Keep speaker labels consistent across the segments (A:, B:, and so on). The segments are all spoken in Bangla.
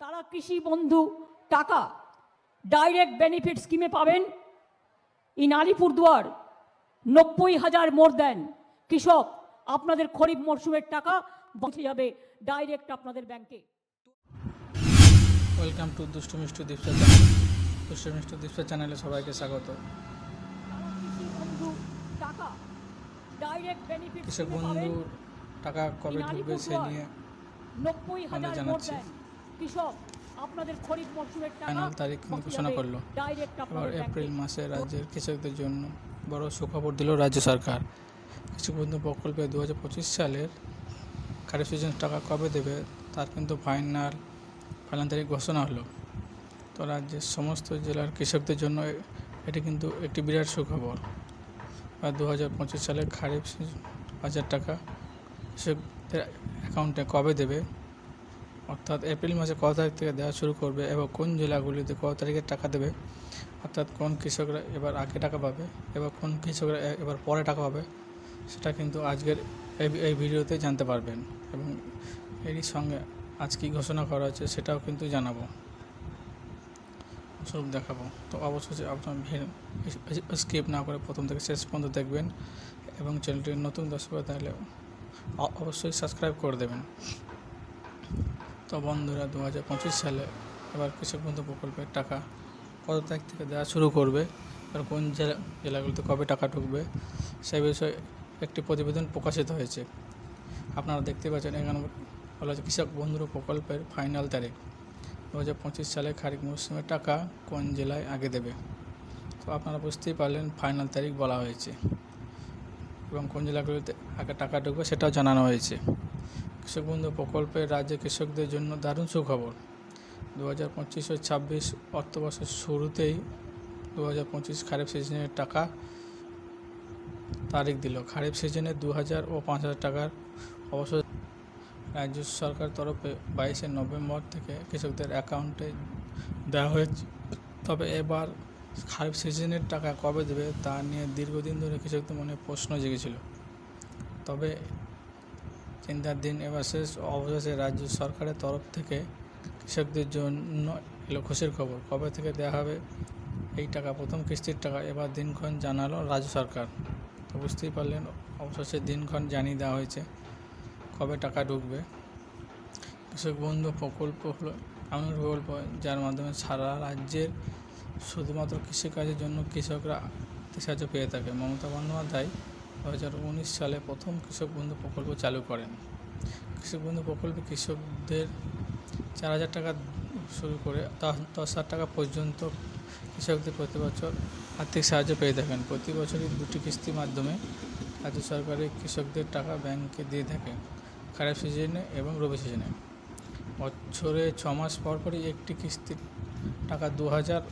A: তারা কৃষি বন্ধু টাকা ডাইরেক্ট বেনিফিট স্কিমে পাবেন। ইন আলিপুরদুয়ার নব্বই হাজার মোর দেন কৃষক আপনাদের খরিফ মরশুমের টাকা পৌঁছে যাবে ডাইরেক্ট আপনাদের ব্যাংকে
B: ওয়েলকাম টু দুষ্টু মিষ্টু দীপসা চ্যানেল দুষ্টু মিষ্টু দীপসা চ্যানেলে সবাইকে স্বাগত। কৃষক বন্ধু টাকা কবে ঢুকবে সে নিয়ে
A: নব্বই হাজার
B: জানাচ্ছি।
A: কৃষক আপনাদের খরিফ মরশুমের টাকা
B: ফাইনাল তারিখ ঘোষণা করল। এবার এপ্রিল মাসে রাজ্যের কৃষকদের জন্য বড় সুখবর দিল রাজ্য সরকার। কৃষক বন্ধু প্রকল্পে দু হাজার পঁচিশ সালের খারিফ সিজন টাকা কবে দেবে তার কিন্তু ফাইনাল ফাইনাল তারিখ ঘোষণা হলো। তো রাজ্যের সমস্ত জেলার কৃষকদের জন্য এটি কিন্তু একটি বিরাট সুখবর। আর দু হাজার পঁচিশ সালে খারিফ সিজন হাজার টাকা কৃষকদের অ্যাকাউন্টে কবে দেবে অর্থাৎ এপ্রিল মাসে কত তারিখ থেকে দেওয়া শুরু করবে এবং কোন জেলাগুলিতে কত তারিখে টাকা দেবে? অর্থাৎ কোন কৃষকরা এবার আগে টাকা পাবে এবার কোন কৃষকরা এবার পরে টাকা পাবে? সেটা কিন্তু আজকের এই ভিডিওতে জানতে পারবেন এবং এরই সঙ্গে আজ কী ঘোষণা করা হয়েছে সেটাও কিন্তু জানাব। সব দেখাবো। তো অবশ্যই আপনার ভিড় স্কিপ না করে প্রথম থেকে শেষ পর্যন্ত দেখবেন এবং চ্যানেলটি নতুন দর্শক তাহলে অবশ্যই সাবস্ক্রাইব করে দেবেন। তো বন্ধুরা দু হাজার পঁচিশ সালে এবার কৃষক বন্ধু প্রকল্পের টাকা কত তারিখ থেকে দেওয়া শুরু করবে। আর কোন জেলা, জেলাগুলিতে কবে টাকা ঢুকবে সে বিষয়ে একটি প্রতিবেদন প্রকাশিত হয়েছে। আপনারা দেখতে পাচ্ছেন এখানে বলা হচ্ছে কৃষক বন্ধু প্রকল্পের ফাইনাল তারিখ। দু হাজার পঁচিশ সালে খারিফ মৌসুমের টাকা কোন জেলায় আগে দেবে? তো আপনারা বুঝতেই পারলেন, ফাইনাল তারিখ বলা হয়েছে। এবং কোন জেলাগুলিতে আগে টাকা ঢুকবে সেটাও জানানো হয়েছে। কৃষক বন্ধু প্রকল্পের রাজ্যে কৃষকদের জন্য দারুণ সুখবর। দু হাজার পঁচিশ ও ছাব্বিশ অর্থবর্ষের শুরুতেই দু হাজার পঁচিশ খারিফ সিজনের টাকা তারিখ দিল। খারিফ সিজনে দু হাজার ও পাঁচ হাজার টাকার অবশ্য রাজ্য সরকার তরফে বাইশে নভেম্বর থেকে কৃষকদের অ্যাকাউন্টে দেওয়া হয়েছে। তবে এবার খারিফ সিজনের টাকা কবে দেবে তা নিয়ে দীর্ঘদিন ধরে কৃষকদের মনে প্রশ্ন জেগেছিল। তবে চিন্তার দিন এবার শেষ অবশেষে রাজ্য সরকারের তরফ থেকে কৃষকদের জন্য এলো খুশির খবর। কবে থেকে দেওয়া হবে এই টাকা, প্রথম কিস্তির টাকা এবার দিনক্ষণ জানালো রাজ্য সরকার। তো বুঝতেই পারলেন, অবশেষে দিনক্ষণ জানিয়ে দেওয়া হয়েছে কবে টাকা ঢুকবে। কৃষক বন্ধু প্রকল্প হলো এমন প্রকল্প যার মাধ্যমে সারা রাজ্যের শুধুমাত্র কৃষিকাজের জন্য কৃষকরা আর্থিক সাহায্য পেয়ে থাকে। মমতা বন্দ্যোপাধ্যায় দু হাজার উনিশ সালে প্রথম কৃষক বন্ধু প্রকল্প চালু করেন। কৃষক বন্ধু প্রকল্পে কৃষকদের চার হাজার টাকা শুরু করে দশ হাজার টাকা পর্যন্ত কৃষকদের প্রতি বছর আর্থিক সাহায্য পেয়ে থাকেন। প্রতি বছরই দুটি কিস্তির মাধ্যমে রাজ্য সরকারের কৃষকদের টাকা ব্যাংকে দিয়ে থাকে খারাপ সিজনে এবং রবি সিজনে। বছরে ছ মাস পর পরই একটি কিস্তির টাকা দু হাজার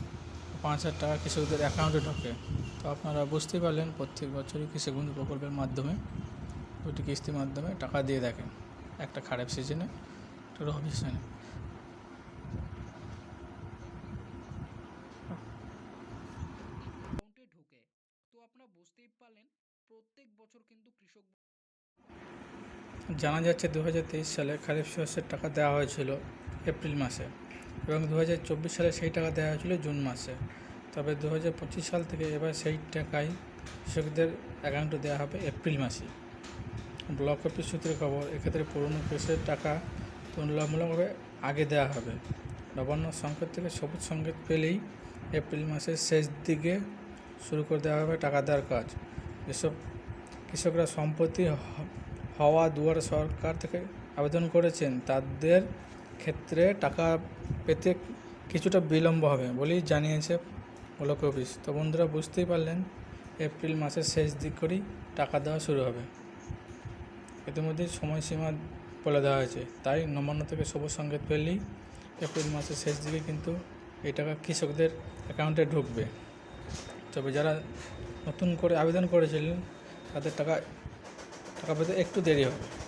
B: পাঁচ হাজার টাকা কৃষকদের অ্যাকাউন্টে ঢোকে। তো আপনারা বুঝতেই পারলেন প্রত্যেক বছরই কৃষক বন্ধু প্রকল্পের মাধ্যমে দুটি কিস্তির মাধ্যমে টাকা দিয়ে থাকেন একটা খারাপ সিজনে একটা রবি সিজনে
C: তো আপনারা বুঝতেই পারলেন প্রত্যেক বছর কিন্তু কৃষক
B: জানা যাচ্ছে দু হাজার তেইশ সালে খারিফ শস্যের টাকা দেওয়া হয়েছিল এপ্রিল মাসে। এবং দু হাজার চব্বিশ সালে সেই টাকা দেওয়া হয়েছিল জুন মাসে। তবে দু হাজার পঁচিশ সাল থেকে এবার সেই টাকাই কৃষকদের অ্যাকাউন্টে দেওয়া হবে এপ্রিল মাসে। ব্লক অফিস সূত্রে খবর, এক্ষেত্রে পুরনো কেসের টাকা তুলনামূলকভাবে আগে দেওয়া হবে। নবান্ন সংকেত থেকে সবুজ সংকেত পেলেই এপ্রিল মাসের শেষ দিকে শুরু করে দেওয়া হবে টাকা দেওয়ার কাজ। যেসব কৃষকরা সম্প্রতি হ- হওয়া দুয়ারে সরকার থেকে আবেদন করেছেন। তাদের ক্ষেত্রে টাকা পেতে কিছুটা বিলম্ব হবে বলেই জানিয়েছে ব্লক অফিস তো বন্ধুরা, বুঝতেই পারলেন, এপ্রিল মাসের শেষ দিক করেই টাকা দেওয়া শুরু হবে। ইতিমধ্যে সময়সীমা বলে দেওয়া হয়েছে। তাই নবান্ন থেকে সবুজ সংকেত পেলেই এপ্রিল মাসের শেষ দিকে কিন্তু এই টাকা কৃষকদের অ্যাকাউন্টে ঢুকবে। তবে যারা নতুন করে আবেদন করেছিলেন, তাদের টাকা টাকা পেতে একটু দেরি হবে।